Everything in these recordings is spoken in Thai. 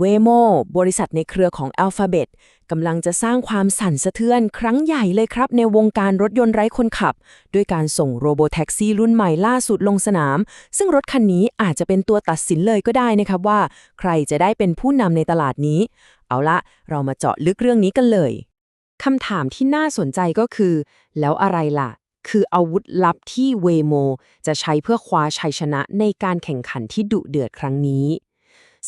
Waymo บริษัทในเครือของ Alphabet กำลังจะสร้างความสั่นสะเทือนครั้งใหญ่เลยครับ ในวงการรถยนต์ไร้คนขับ ด้วยการส่งโรโบแท็กซี่รุ่นใหม่ล่าสุดลงสนาม ซึ่งรถคันนี้อาจจะเป็นตัวตัดสินเลยก็ได้นะครับว่า ใครจะได้เป็นผู้นำในตลาดนี้ เอาละเรามาเจาะลึกเรื่องนี้กันเลยคำถามที่น่าสนใจก็คือ แล้วอะไรล่ะ คืออาวุธลับที่เวโมจะใช้เพื่อคว้าชัยชนะในการแข่งขันที่ดุเดือดครั้งนี้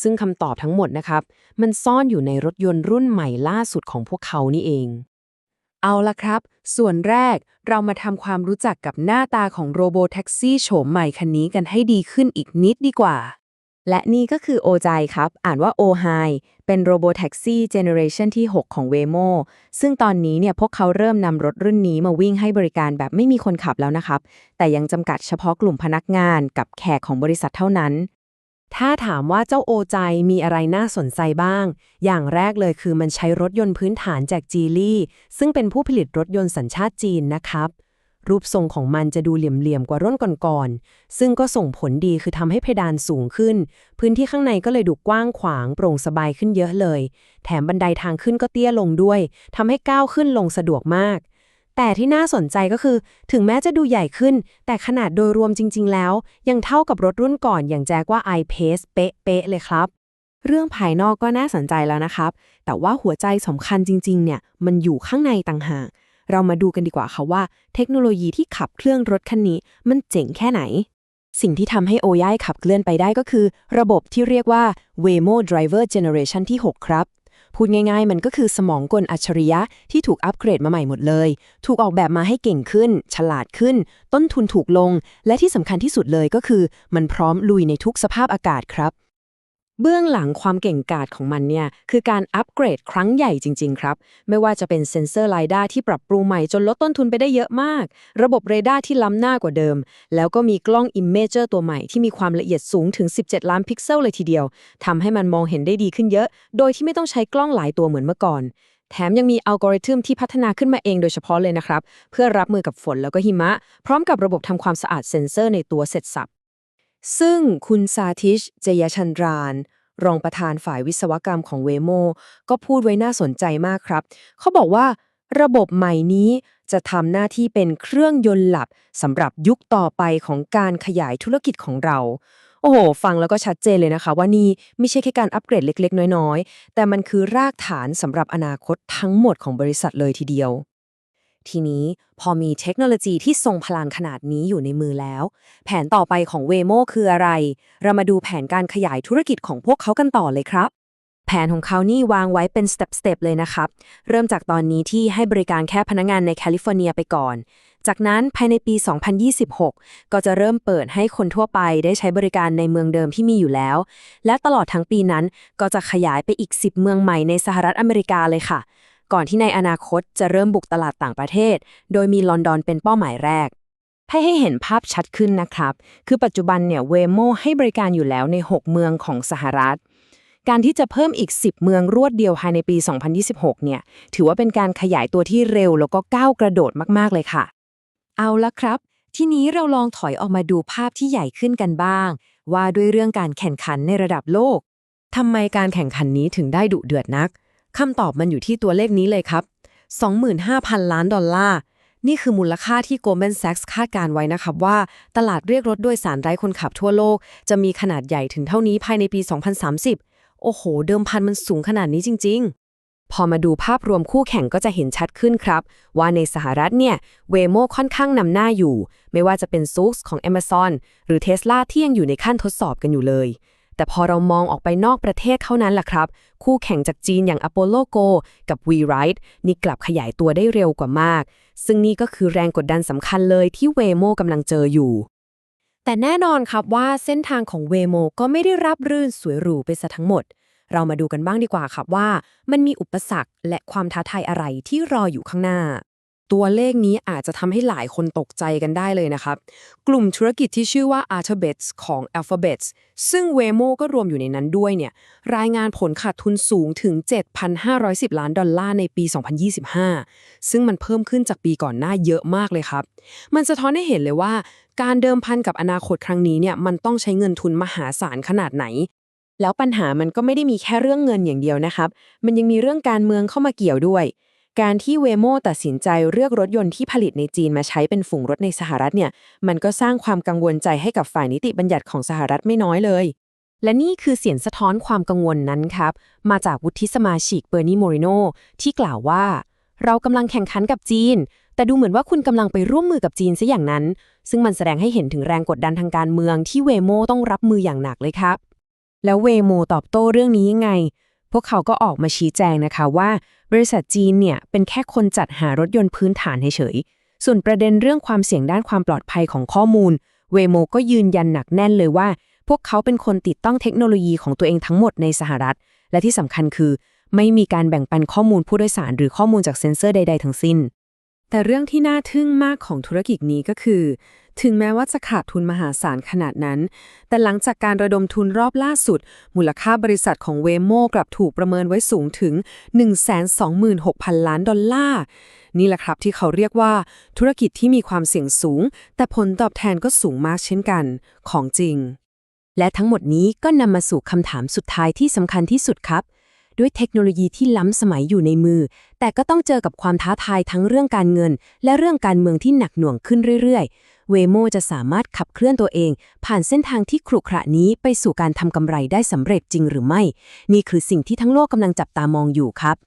ซึ่งคำตอบทั้งหมดนะครับ มันซ่อนอยู่ในรถยนต์รุ่นใหม่ล่าสุดของพวกเขานี่เอง เอาละครับ ส่วนแรกเรามาทำความรู้จักกับหน้าตาของโรโบแท็กซี่โฉมใหม่คันนี้กันให้ดีขึ้นอีกนิดดีกว่า และนี่ก็คือโอใจครับ อ่านว่าโอไฮเป็นโรโบแท็กซี่เจเนอเรชันที่ 6 ของ Waymo ซึ่งตอนนี้เนี่ยพวกเขาเริ่มนำรถรุ่นนี้มาวิ่งให้บริการแบบไม่มีคนขับแล้วนะครับ แต่ยังจำกัดเฉพาะกลุ่มพนักงานกับแขกของบริษัทเท่านั้น ถ้าถามว่าเจ้าโอใจมีอะไรน่าสนใจบ้าง อย่างแรกเลยคือมันใช้รถยนต์พื้นฐานจากจีลี่ ซึ่งเป็นผู้ผลิตรถยนต์สัญชาติจีนนะครับ รูปทรงของมันจะดูเหลี่ยมๆกว่ารุ่นก่อนๆ ซึ่งก็ส่งผลดีคือทำให้เพดานสูงขึ้น พื้นที่ข้างในก็เลยดูกว้างขวางโปร่งสบายขึ้นเยอะเลย แถมบันไดทางขึ้นก็เตี้ยลงด้วยทำให้ก้าวขึ้นลงสะดวกมาก แต่ที่น่าสนใจก็คือ ถึงแม้จะดูใหญ่ขึ้น แต่ขนาดโดยรวมจริง ๆ แล้ว ยังเท่ากับรถรุ่นก่อนอย่างแจกว่า I-Pace เป๊ะๆเลยครับ เรื่องภายนอกก็น่าสนใจแล้วนะครับ แต่ว่าหัวใจสำคัญจริง ๆ เนี่ย มันอยู่ข้างในต่างหาก เรามาดูกันดีกว่าค่ะว่า เทคโนโลยีที่ขับเคลื่อนรถคันนี้ มันเจ๋งแค่ไหน สิ่งที่ทำให้โอย่ายขับเคลื่อนไปได้ก็คือ ระบบที่เรียกว่า Waymo Driver Generation ที่ 6 ครับ พูดง่ายๆ มันก็คือสมองกลอัจฉริยะที่ถูกอัปเกรดมาใหม่หมดเลย ถูกออกแบบมาให้เก่งขึ้น ฉลาดขึ้น ต้นทุนถูกลง และที่สำคัญที่สุดเลยก็คือ มันพร้อมลุยในทุกสภาพอากาศครับ เบื้องหลังความเก่งกาจของมันเนี่ยคือการอัปเกรดครั้งใหญ่จริง ๆ ครับ ไม่ว่าจะเป็นเซ็นเซอร์ไลด้าที่ปรับปรุงใหม่จนลดต้นทุนไปได้เยอะมาก ระบบเรดาร์ที่ล้ำหน้ากว่าเดิม แล้วก็มีกล้องอิมเมเจอร์ตัวใหม่ที่มีความละเอียดสูงถึง 17 ล้านพิกเซลเลยทีเดียวทำให้มันมองเห็นได้ดีขึ้นเยอะ โดยที่ไม่ต้องใช้กล้องหลายตัวเหมือนเมื่อก่อน แถมยังมีอัลกอริทึมที่พัฒนาขึ้นมาเองโดยเฉพาะเลยนะครับเพื่อรับมือกับฝนแล้วก็หิมะ พร้อมกับระบบทำความสะอาดเซ็นเซอร์ในตัวเสร็จสับ ซึ่งคุณสาธิชเจยชันดราน รองประธานฝ่ายวิศวกรรมของเวโม ก็พูดไว้น่าสนใจมากครับ เขาบอกว่าระบบใหม่นี้จะทำหน้าที่เป็นเครื่องยนต์หลับสำหรับยุคต่อไปของการขยายธุรกิจของเรา โอ้โห ฟังแล้วก็ชัดเจนเลยนะคะ ว่านี่ไม่ใช่แค่การอัปเกรดเล็ก ๆ น้อย ๆ แต่มันคือรากฐานสำหรับอนาคตทั้งหมดของบริษัทเลยทีเดียว ทีนี้พอมีเทคโนโลยีที่ทรงพลังขนาดนี้อยู่ในมือแล้ว แผนต่อไปของ Waymo คืออะไร เรามาดูแผนการขยายธุรกิจของพวกเขากันต่อเลยครับ แผนของเขานี่วางไว้เป็นสเต็ปๆเลยนะครับ เริ่มจากตอนนี้ที่ให้บริการแค่พนักงานในแคลิฟอร์เนียไปก่อน จากนั้นภายในปี 2026 ก็จะเริ่มเปิดให้คนทั่วไปได้ใช้บริการในเมืองเดิมที่มีอยู่แล้ว และตลอดทั้งปีนั้นก็จะขยายไปอีก 10 เมืองใหม่ในสหรัฐอเมริกาเลยค่ะ ก่อนที่ในอนาคตจะเริ่มบุกตลาดต่างประเทศ โดยมีลอนดอนเป็นเป้าหมายแรก ให้ให้เห็นภาพชัดขึ้นนะครับ คือปัจจุบันเนี่ยเวโมให้บริการอยู่แล้วใน 6 เมืองของสหรัฐ การที่จะเพิ่มอีก 10 เมืองรวดเดียวภายในปี 2026 เนี่ย ถือว่าเป็นการขยายตัวที่เร็วแล้วก็ก้าวกระโดดมากๆเลยค่ะ เอาละครับ ทีนี้เราลองถอยออกมาดูภาพที่ใหญ่ขึ้นกันบ้าง ว่าด้วยเรื่องการแข่งขันในระดับโลกทำไมการแข่งขันนี้ถึงได้ดุเดือดนัก คำตอบมันอยู่ที่ตัวเลขนี้เลยครับ 25,000 ล้านดอลลาร์ นี่คือมูลค่าที่ Goldman Sachs คาดการไว้นะครับว่า ตลาดเรียกรถโดยสารไร้คนขับทั่วโลก จะมีขนาดใหญ่ถึงเท่านี้ภายในปี 2030 โอ้โห เดิมพันมันสูงขนาดนี้จริง ๆพอมาดูภาพรวมคู่แข่งก็จะเห็นชัดขึ้นครับ ว่าในสหรัฐเนี่ยเวโมค่อนข้างนำหน้าอยู่ ไม่ว่าจะเป็นซูสของ Amazon หรือ Tesla ที่ยังอยู่ในขั้นทดสอบกันอยู่เลย แต่พอเรามองออกไปนอกประเทศเท่านั้นล่ะครับ คู่แข่งจากจีนอย่าง Apollo Go กับ WeRide นี่กลับขยายตัวได้เร็วกว่ามาก ซึ่งนี่ก็คือแรงกดดันสำคัญเลยที่เวโมกำลังเจออยู่ แต่แน่นอนครับว่าเส้นทางของเวโมก็ไม่ได้รับรื่นสวยหรูไปซะทั้งหมด เรามาดูกันบ้างดีกว่าครับว่า มันมีอุปสรรคและความท้าทายอะไรที่รออยู่ข้างหน้า ตัวเลขนี้อาจจะทำให้หลายคนตกใจกันได้เลยนะครับ กลุ่มธุรกิจที่ชื่อว่า Alphabet ของ Alphabet ซึ่ง Waymo ก็รวมอยู่ในนั้นด้วยเนี่ย รายงานผลขาดทุนสูงถึง 7,510 ล้านดอลลาร์ในปี 2025 ซึ่งมันเพิ่มขึ้นจากปีก่อนหน้าเยอะมากเลยครับ มันสะท้อนให้เห็นเลยว่า การเดิมพันกับอนาคตครั้งนี้เนี่ย มันต้องใช้เงินทุนมหาศาลขนาดไหนแล้วปัญหามันก็ไม่ได้มีแค่เรื่องเงินอย่างเดียวนะครับ มันยังมีเรื่องการเมืองเข้ามาเกี่ยวด้วย การที่เวโมตัดสินใจเลือกรถยนต์ที่ผลิตในจีนมาใช้เป็นฝูงรถในสหรัฐเนี่ย มันก็สร้างความกังวลใจให้กับฝ่ายนิติบัญญัติของสหรัฐไม่น้อยเลย และนี่คือเสียงสะท้อนความกังวลนั้นครับ มาจากวุฒิสมาชิกเบอร์นีโมริโนที่กล่าวว่า เรากำลังแข่งขันกับจีน แต่ดูเหมือนว่าคุณกำลังไปร่วมมือกับจีนซะอย่างนั้น ซึ่งมันแสดงให้เห็นถึงแรงกดดันทางการเมืองที่เวโมต้องรับมืออย่างหนักเลยครับ แล้วเวโมตอบโต้เรื่องนี้ยังไง วกเขาก็ออกมาชี้แจงนะคะว่า บริษัทจีนเนี่ยเป็นแค่คนจัดหารถยนต์พื้นฐานเฉยๆส่วนประเด็นเรื่องความเสี่ยงด้านความปลอดภัยของข้อมูล เวโมก็ยืนยันหนักแน่นเลยว่า พวกเขาเป็นคนติดตั้งเทคโนโลยีของตัวเองทั้งหมดในสหรัฐ และที่สำคัญคือ ไม่มีการแบ่งปันข้อมูลผู้โดยสารหรือข้อมูลจากเซ็นเซอร์ใด ๆ ทั้งสิ้น แต่เรื่องที่น่าทึ่งมากของธุรกิจนี้ก็คือ ถึงแม้ว่าจะขาดทุนมหาศาลขนาดนั้น แต่หลังจากการระดมทุนรอบล่าสุด มูลค่าบริษัทของเวโมกลับถูกประเมินไว้สูงถึง 126,000 ล้านดอลลาร์ นี่แหละครับที่เขาเรียกว่าธุรกิจที่มีความเสี่ยงสูง แต่ผลตอบแทนก็สูงมากเช่นกัน ของจริง และทั้งหมดนี้ก็นำมาสู่คำถามสุดท้ายที่สำคัญที่สุดครับ ด้วยเทคโนโลยีที่ล้ำสมัยอยู่ในมือ แต่ก็ต้องเจอกับความท้าทายทั้งเรื่องการเงิน และเรื่องการเมืองที่หนักหน่วงขึ้นเรื่อยๆ เวโมจะสามารถขับเคลื่อนตัวเอง ผ่านเส้นทางที่ขรุขระนี้ไปสู่การทำกำไรได้สำเร็จจริงหรือไม่ นี่คือสิ่งที่ทั้งโลกกำลังจับตามองอยู่ครับ